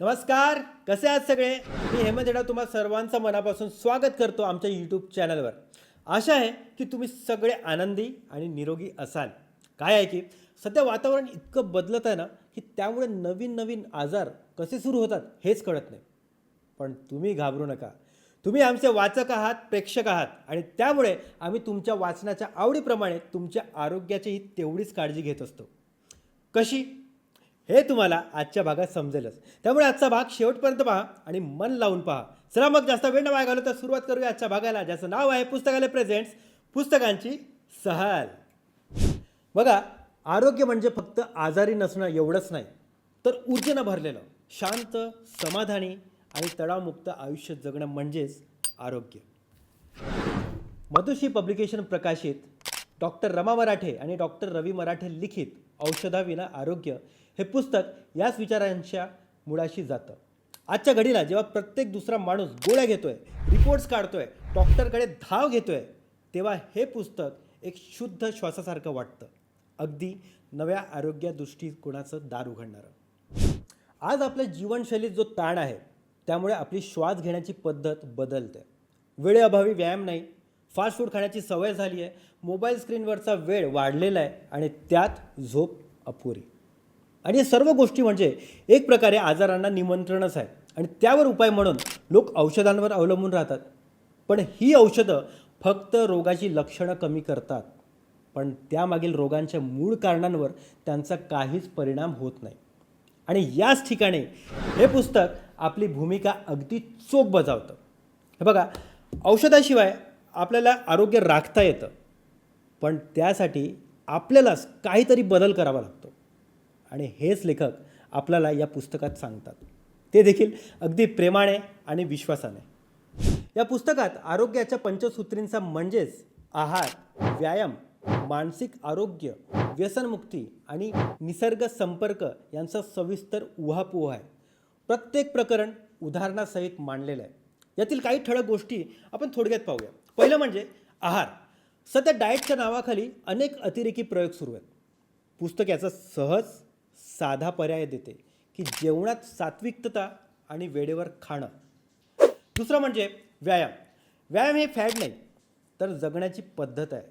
नमस्कार कसे आहात सगळे? मी हेमंत येडा तुम्हा सर्वांचं मनापासून स्वागत करतो आमच्या यूट्यूब चॅनलवर आशा आहे की तुम्ही सगळे आनंदी आणि निरोगी असाल. काय आहे की सध्या वातावरण इतकं बदलत आहे ना की त्यामुळे नवीन नवीन आजार कसे सुरू होतात हेच कळत नाही. पण तुम्ही घाबरू नका. तुम्ही आमचे वाचक आहात प्रेक्षक आहात आणि त्यामुळे आम्ही तुमच्या वाचनाच्या आवडीप्रमाणे तुमच्या आरोग्याचीही तेवढीच काळजी घेत असतो. कशी? हे तुम्हाला आजच्या भागात समजेलच. त्यामुळे आजचा भाग शेवटपर्यंत पहा आणि मन लावून पहा. चला मग जास्त वेळ न वाया घालू तर सुरुवात करूया आजच्या भागाला ज्याचं नाव आहे पुस्तकालय प्रेझेंट्स पुस्तकांची सहल. बघा आरोग्य म्हणजे फक्त आजारी नसणं एवढंच नाही तर ऊर्जेनं भरलेलं शांत समाधानी आणि तणावमुक्त आयुष्य जगणं म्हणजेच आरोग्य. मधुशी पब्लिकेशन प्रकाशित डॉक्टर रमा मराठे आणि डॉक्टर रवी मराठे लिखित औषधाविना आरोग्य हे पुस्तक याच विचारांच्या मुळाशी जातं. आजच्या घडीला जेव्हा प्रत्येक दुसरा माणूस गोळ्या घेतोय रिपोर्ट्स काढतोय डॉक्टरकडे धाव घेतोय तेव्हा हे पुस्तक एक शुद्ध श्वासासारखं वाटतं. अगदी नव्या आरोग्य दृष्टिकोनाचं दार उघडणारं. आज आपल्या जीवनशैलीत जो ताण आहे त्यामुळे आपली श्वास घेण्याची पद्धत बदलते. वेळेअभावी व्यायाम नाही फास्ट फूड खाण्याची सवय झाली आहे. मोबाईल स्क्रीनवरचा वेळ वाढलेला आहे आणि त्यात झोप अपुरी. आणि या सर्व गोष्टी म्हणजे एक प्रकारे आजारांना निमंत्रणच आहे. आणि त्यावर उपाय म्हणून लोक औषधांवर अवलंबून राहतात. पण ही औषधं फक्त रोगाची लक्षणं कमी करतात. पण त्यामागील रोगांच्या मूळ कारणांवर त्यांचा काहीच परिणाम होत नाही. आणि याच ठिकाणी हे पुस्तक आपली भूमिका अगदी चोख बजावतं. हे बघा औषधाशिवाय आपल्याला आरोग्य राखता येतं. पण त्यासाठी आपल्यालाच काहीतरी बदल करावा लागतो. आणि हेच लेखक आपल्याला या पुस्तकात सांगतात. ते देखील अगदी प्रेमाने आणि विश्वासाने. या पुस्तकात आरोग्याच्या पंचसूत्रींचा म्हणजेच आहार व्यायाम मानसिक आरोग्य व्यसनमुक्ती आणि निसर्ग संपर्क यांचा सविस्तर उहापोह आहे. प्रत्येक प्रकरण उदाहरणासहित मांडलेलं आहे. यातील काही ठळक गोष्टी आपण थोडक्यात पाहूया. पहिलं म्हणजे आहार. सध्या डाएटच्या नावाखाली अनेक अतिरेकी प्रयोग सुरू आहेत. पुस्तक याचा सहज साधा पर्याय देते की जेवणात सात्विकता आणि वेळेवर खाणं. दुसरं म्हणजे व्यायाम. व्यायाम हे फॅड नाही तर जगण्याची पद्धत आहे.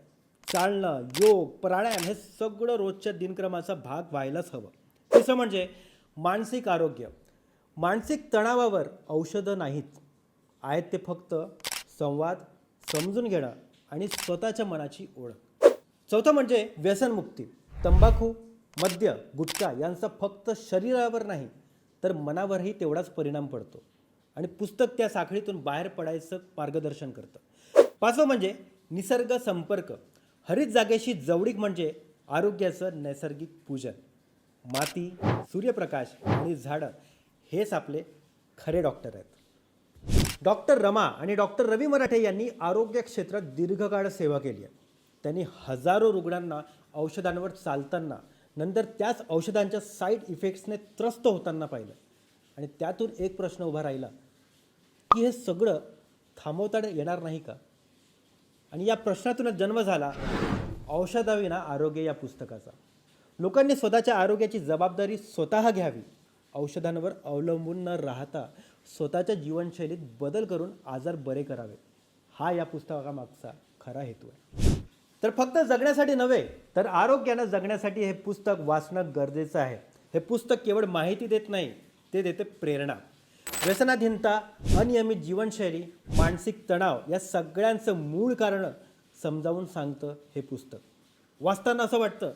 चालणं योग प्राणायाम हे सगळं रोजच्या दिनक्रमाचा भाग व्हायलाच हवं. तिसरं म्हणजे मानसिक आरोग्य. मानसिक तणावावर औषधं नाहीत. आहेत ते फक्त संवाद समजून घेणं आणि स्वतःच्या मनाची ओळख. चौथं म्हणजे व्यसनमुक्ती. तंबाखू मद्य गुटखा यांचा फक्त शरीरावर नाही तर मनावरही तेवढाच परिणाम पडतो. आणि पुस्तक त्या साखळीतून बाहेर पडायचं मार्गदर्शन करतं. पाचवं म्हणजे निसर्ग संपर्क. हरित जागेशी जवळीक म्हणजे आरोग्याचं नैसर्गिक पूजन. माती सूर्यप्रकाश आणि झाडं हेच आपले खरे डॉक्टर आहेत. डॉक्टर रमा आणि डॉक्टर रवी मराठे यांनी आरोग्य क्षेत्रात दीर्घकाळ सेवा केली आहे. त्यांनी हजारो रुग्णांना औषधांवर चालताना नंतर त्याच औषधांच्या साईड इफेक्ट्सने त्रस्त होताना पाहिलं. आणि त्यातून एक प्रश्न उभा राहिला की हे सगळं थांबवता येणार नाही का? आणि या प्रश्नातूनच जन्म झाला औषधाविना आरोग्य या पुस्तकाचा. लोकांनी स्वतःच्या आरोग्याची जबाबदारी स्वतः घ्यावी औषधांवर अवलंबून न राहता स्वतःच्या जीवनशैलीत बदल करून आजार बरे करावे. हा या पुस्तकामागचा खरा हेतू आहे. तर फक्त जगण्यासाठी नव्हे तर आरोग्यानं जगण्यासाठी हे पुस्तक वाचणं गरजेचं आहे. हे पुस्तक केवळ माहिती देत नाही ते देते प्रेरणा. व्यसनाधीनता अनियमित जीवनशैली मानसिक तणाव या सगळ्यांचं मूळ कारण समजावून सांगतं हे पुस्तक. वाचताना असं वाटतं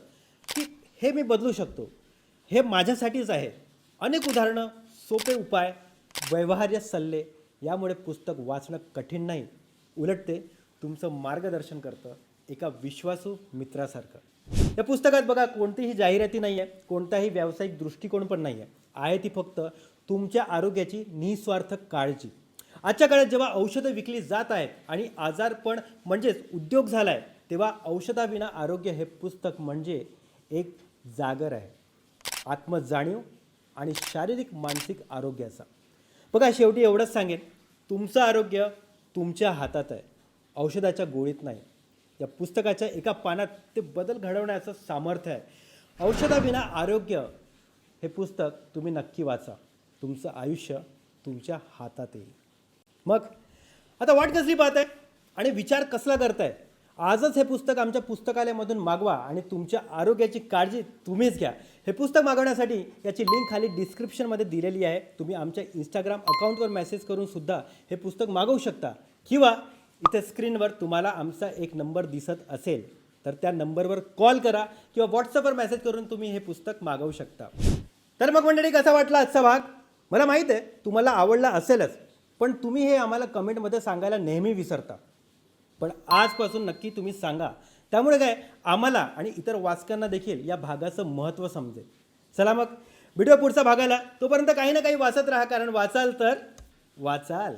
की हे मी बदलू शकतो. हे माझ्यासाठीच आहे. अनेक उदाहरणं सोपे उपाय व्यवहार्य सल्ले यामुळे पुस्तक वाचणं कठीण नाही. उलट ते तुमचं मार्गदर्शन करतं एका विश्वासू मित्रासारखं. या पुस्तकात बघा कोणतीही जाहिराती नाही आहे कोणताही व्यावसायिक दृष्टिकोन पण नाही आहे आहे ती फक्त तुमच्या आरोग्याची निस्वार्थ काळजी. आजच्या काळात जेव्हा औषधं विकली जात आहेत आणि आजारपण म्हणजेच उद्योग झाला आहे तेव्हा औषधाविना आरोग्य हे पुस्तक म्हणजे एक जागर आहे. आत्मजाणीव आणि शारीरिक मानसिक आरोग्याचा. बघा शेवटी एवढंच सांगेन. तुमचं आरोग्य तुमच्या हातात आहे. औषधाच्या गोळीत नाही. या पुस्तकाच्या एका पानात ते बदल घडवण्याचं सामर्थ्य आहे. औषधाविना आरोग्य हे पुस्तक तुम्ही नक्की वाचा. तुमचं आयुष्य तुमच्या हातात येईल. मग आता वाट कसली पाहत आहे आणि विचार कसला करताय? आजच हे पुस्तक आमच्या पुस्तकालयामधून मागवा आणि तुमच्या आरोग्याची काळजी तुम्हीच घ्या. हे पुस्तक मागवण्यासाठी याची लिंक खाली डिस्क्रिप्शनमध्ये दिलेली आहे. तुम्ही आमच्या इंस्टाग्राम अकाउंटवर मेसेज करून सुद्धा हे पुस्तक मागवू शकता. किंवा इथे स्क्रीनवर तुम्हाला आमचा एक नंबर दिसत असेल तर त्या नंबरवर कॉल करा किंवा व्हॉट्सअपवर मेसेज करून तुम्ही हे पुस्तक मागवू शकता. तर मग मंडळी कसा वाटला आजचा भाग? मला माहीत आहे तुम्हाला आवडला असेलच पण तुम्ही हे आम्हाला कमेंटमध्ये सांगायला नेहमी विसरता. पण आजपासून नक्की तुम्ही सांगा त्यामुळे काय आम्हाला आणि इतर वाचकांना देखील या भागाचं महत्त्व समजेल. चला मग व्हिडिओ पुढचा भागाला. तोपर्यंत काही ना काही वाचत राहा कारण वाचाल तर वाचाल.